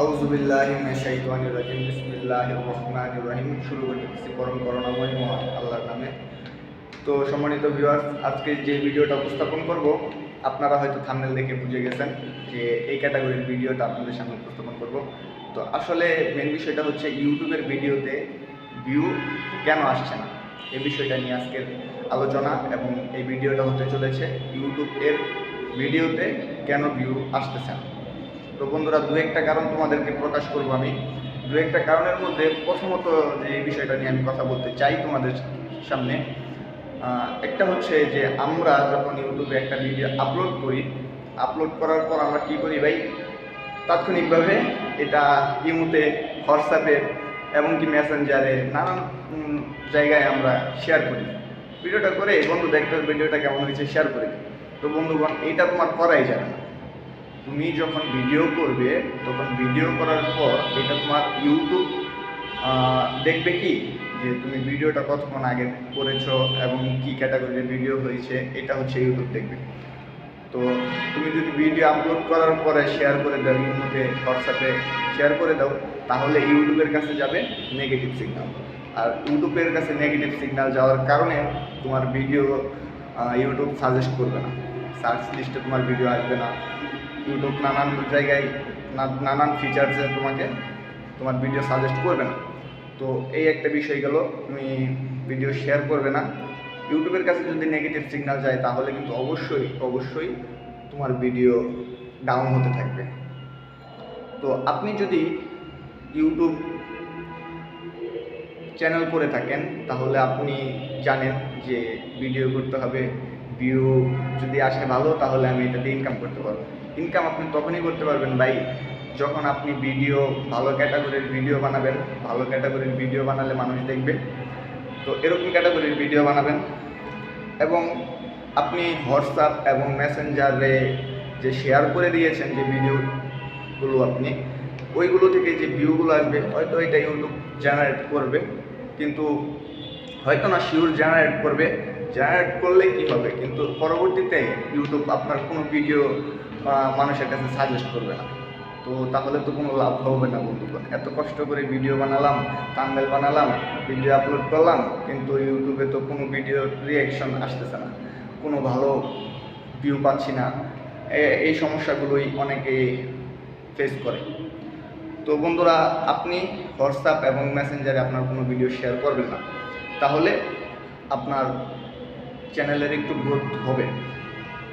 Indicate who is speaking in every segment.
Speaker 1: আউজুবিল্লাহ শাইতানির রাজিম, বিসমিল্লাহির রহমানির রহিম। শুরু করতেছি পরম করুণাময় মহান আল্লাহর নামে। তো সম্মানিত ভিউয়ার্স আজকে যে ভিডিওটা উপস্থাপন করব, আপনারা হয়তো থাম্বনেল দেখে বুঝে গেছেন যে এই ক্যাটাগরির ভিডিওটা আপনাদের সামনে উপস্থাপন করব। তো আসলে মেন বিষয়টা হচ্ছে ইউটিউবের ভিডিওতে ভিউ কেন আসছে না? এই বিষয়টা নিয়ে আজকের আলোচনা এবং এই ভিডিওটা হতে চলেছে ইউটিউবের ভিডিওতে কেন ভিউ আসতেছে না? তো বন্ধুরা, দু একটা কারণ তোমাদেরকে প্রকাশ করব আমি। দু একটা কারণের মধ্যে প্রথমত যে এই বিষয়টা নিয়ে আমি কথা বলতে চাই তোমাদের সামনে একটা হচ্ছে যে আমরা যখন ইউটিউবে একটা ভিডিও আপলোড করি আপলোড করার পর আমরা কি করি ভাই? তাৎক্ষণিকভাবে এটা ইমুতে হোয়াটসঅ্যাপে এমনকি মেসেঞ্জারে নানান জায়গায় আমরা শেয়ার করি। ভিডিওটা করে বন্ধু দেখতে ভিডিওটা কেমন হয়েছে শেয়ার করে। তো বন্ধুগণ, এইটা তোমার করাই যাবে না। তুমি যখন ভিডিও করবে, তখন ভিডিও করার পর এটা তোমার ইউটিউব দেখবে কি? যে তুমি ভিডিওটা কতক্ষণ আগে করেছ এবং কি ক্যাটাগরির ভিডিও হয়েছে, এটা হচ্ছে ইউটিউব দেখবে। তো তুমি যদি ভিডিও আপলোড করার পরে শেয়ার করে দাও ইউটিউবে হোয়াটসঅ্যাপে শেয়ার করে দাও, তাহলে ইউটিউবের কাছে যাবে নেগেটিভ সিগন্যাল আর ইউটিউবের কাছে নেগেটিভ সিগন্যাল যাওয়ার কারণে তোমার ভিডিও ইউটিউব সাজেস্ট করবে না। সার্চ লিস্টে তোমার ভিডিও আসবে না। ইউটিউব নানান জায়গায় নানান ফিচার্সে তোমাকে তোমার ভিডিও সাজেস্ট করবে না। তো এই একটা বিষয় গেল, তুমি ভিডিও শেয়ার করবে না। ইউটিউবের কাছে যদি নেগেটিভ সিগনাল যায়, তাহলে কিন্তু অবশ্যই অবশ্যই তোমার ভিডিও ডাউন হতে থাকবে। তো আপনি যদি ইউটিউব চ্যানেল করে থাকেন, তাহলে আপনি জানেন যে ভিডিও করতে হবে ভিউ যদি আসে ভালো, তাহলে আমি এটা দিয়ে ইনকাম করতে পারব। ইনকাম আপনি তখনই করতে পারবেন ভাই, যখন আপনি ভিডিও ভালো ক্যাটাগরির ভিডিও বানাবেন। ভালো ক্যাটাগরির ভিডিও বানালে মানুষ দেখবে। তো এরকম ক্যাটাগরির ভিডিও বানাবেন। এবং আপনি হোয়াটসঅ্যাপ এবং মেসেঞ্জারে যে শেয়ার করে দিয়েছেন যে ভিডিওগুলো আপনি, ওইগুলো থেকে যে ভিউগুলো আসবে, হয়তো এটা ইউটিউব জেনারেট করবে। কিন্তু হয়তো না শিওর জেনারেট করবে। জেনারেট করলে কি হবে? কিন্তু পরবর্তীতে ইউটিউব আপনার কোনো ভিডিও মানুষের কাছে সাজেস্ট করবে না। তো তাহলে তো কোনো লাভ হবে না বন্ধুগণ এত কষ্ট করে ভিডিও বানালাম থাম্বনেল বানালাম ভিডিও আপলোড করলাম, কিন্তু ইউটিউবে তো কোনো ভিডিও রিয়াকশন আসতেছে না। কোনো ভালো ভিউ পাচ্ছি না। এই সমস্যাগুলোই অনেকে ফেস করে। তো বন্ধুরা, আপনি হোয়াটসঅ্যাপ এবং মেসেঞ্জারে আপনার কোনো ভিডিও শেয়ার করবেন না। তাহলে আপনার চ্যানেলের একটু গ্রোথ হবে।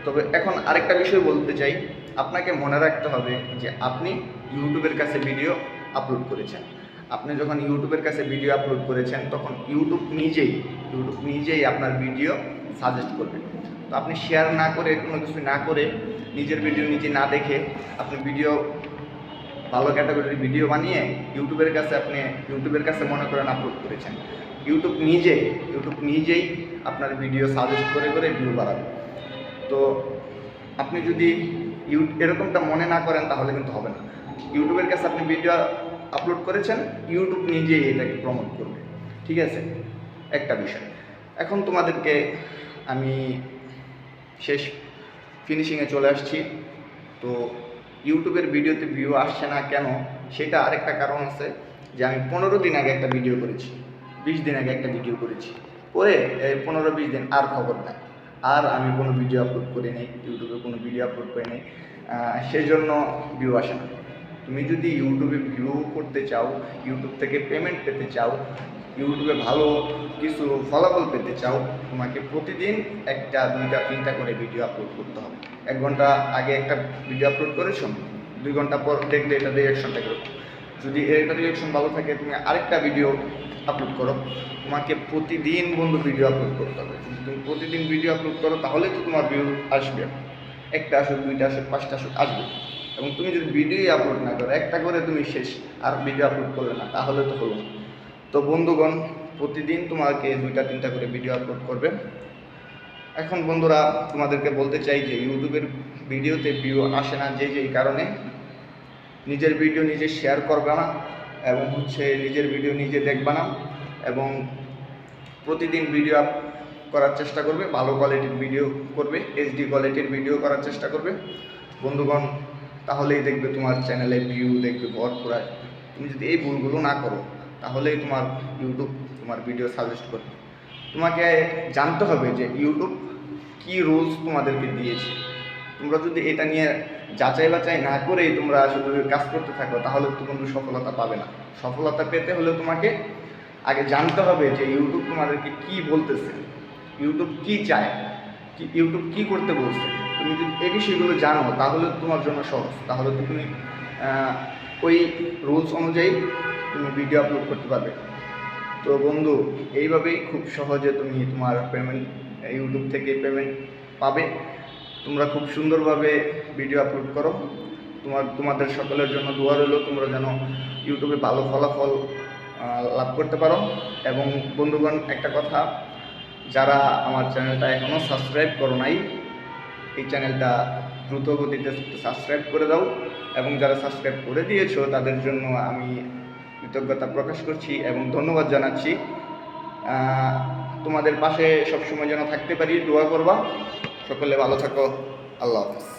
Speaker 1: তবে এখন আরেকটা বিষয় বলতে চাই, আপনাকে মনে রাখতে হবে যে আপনি ইউটিউবের কাছে ভিডিও আপলোড করেছেন। আপনি যখন ইউটিউবের কাছে ভিডিও আপলোড করেছেন, তখন ইউটিউব নিজেই ইউটিউব নিজেই আপনার ভিডিও সাজেস্ট করবে। তো আপনি শেয়ার না করে কোনো কিছু না করে নিজের ভিডিও নিজে না দেখে আপনি ভিডিও ভালো ক্যাটাগরির ভিডিও বানিয়ে ইউটিউবের কাছে আপনি ইউটিউবের কাছে মনে করেন আপলোড করেছেন। ইউটিউব নিজে ইউটিউব নিজেই আপনার ভিডিও সাজেস্ট করে করে ভিউ বাড়াবে। তো আপনি যদি ইউ এরকমটা মনে না করেন তাহলে কিন্তু হবে না। ইউটিউবের কাছে আপনি ভিডিও আপলোড করেছেন ইউটিউব নিজেই এটাকে প্রমোট করবে। ঠিক আছে? একটা বিষয়। এখন তোমাদেরকে আমি শেষ ফিনিশিংয়ে চলে আসছি। তো ইউটিউবের ভিডিওতে ভিউ আসছে না কেন সেটা আরেকটা কারণ আছে যে আমি পনেরো দিন আগে একটা ভিডিও করেছি বিশ দিন আগে একটা ভিডিও করেছি। এই পনেরো বিশ দিন আর খবর নাই। আর আমি কোনো ভিডিও আপলোড করি নাই ইউটিউবে কোনো ভিডিও আপলোড করি নাই। আহ, সেই জন্য ভিউ আসে না। তুমি যদি ইউটিউবে ভিউ করতে চাও ইউটিউব থেকে পেমেন্ট পেতে চাও ইউটিউবে ভালো কিছু ফলাফল পেতে চাও, তোমাকে প্রতিদিন একটা, দুইটা, তিনটা করে ভিডিও আপলোড করতে হবে। এক ঘণ্টা আগে একটা ভিডিও আপলোড করে করেছ, দুই ঘণ্টা পর দেখলে এটা রিয়াকশনটা কীরকম? যদি এটা রিয়াকশন ভালো থাকে, তুমি আরেকটা ভিডিও আপলোড করো। তোমাকে প্রতিদিন বন্ধু ভিডিও আপলোড করতে হবে। যদি তুমি প্রতিদিন ভিডিও আপলোড করো, তাহলে তো তোমার ভিউ আসবে। একটা আসুক, দুইটা আসুক, পাঁচটা আসুক, আসবে। এবং তুমি যদি ভিডিও আপলোড না করো, একটা করে তুমি শেষ। আর ভিডিও আপলোড করলে না, তাহলে তো হলো না। তো বন্ধুগণ, প্রতিদিন তোমাকে দুইটা, তিনটা করে ভিডিও আপলোড করবে। এখন বন্ধুরা, তোমাদেরকে বলতে চাই যে ইউটিউবের ভিডিওতে ভিউ আসে না যে যেই কারণে। নিজের ভিডিও নিজে শেয়ার করবে না এবং হচ্ছে নিজের ভিডিও নিজে দেখবে না এবং প্রতিদিন ভিডিও আপ করার চেষ্টা করবে, ভালো কোয়ালিটির ভিডিও করবে এইচডি কোয়ালিটির ভিডিও করার চেষ্টা করবে। বন্ধুগণ, তাহলেই দেখবে তোমার চ্যানেলে ভিউ দেখবে ভরপুর। তুমি যদি এই ভুলগুলো না করো তাহলেই তোমার ইউটিউব তোমার ভিডিও সাজেস্ট করবে। তোমাকে জানতে হবে যে ইউটিউব কি রুলস তোমাদেরকে দিয়েছে। তোমরা যদি এটা নিয়ে যাচাই বাচাই না করেই তোমরা শুধু কাজ করতে থাকো, তাহলে তো কিন্তু সফলতা পাবে না। সফলতা পেতে হলে তোমাকে আগে জানতে হবে যে ইউটিউব তোমাদেরকে কি বলতেছে ইউটিউব কি চায়, কি ইউটিউব কি করতে বলছে। তুমি যদি এই বিষয়গুলো জানো, তাহলে তোমার জন্য সহজ। তাহলে তুমি ওই রুলস অনুযায়ী তুমি ভিডিও আপলোড করতে পারবে। তো বন্ধু, এইভাবেই খুব সহজে তুমি তোমার পেমেন্ট ইউটিউব থেকে পেমেন্ট পাবে। তোমরা খুব সুন্দরভাবে ভিডিও আপলোড করো। তোমার, তোমাদের সকলের জন্য দোয়া রইল, তোমরা যেন ইউটিউবে ভালো ফলাফল লাভ করতে পারো। এবং বন্ধুগণ, একটা কথা, যারা আমার চ্যানেলটা এখনও সাবস্ক্রাইব করো নাই, এই চ্যানেলটা দ্রুত গতিতে সাবস্ক্রাইব করে দাও। এবং যারা সাবস্ক্রাইব করে দিয়েছ, তাদের জন্য আমি কৃতজ্ঞতা প্রকাশ করছি এবং ধন্যবাদ জানাচ্ছি। তোমাদের পাশে সবসময় যেন থাকতে পারি, দোয়া করবা। সকলে ভালো থাকো। আল্লাহ হাফেজ।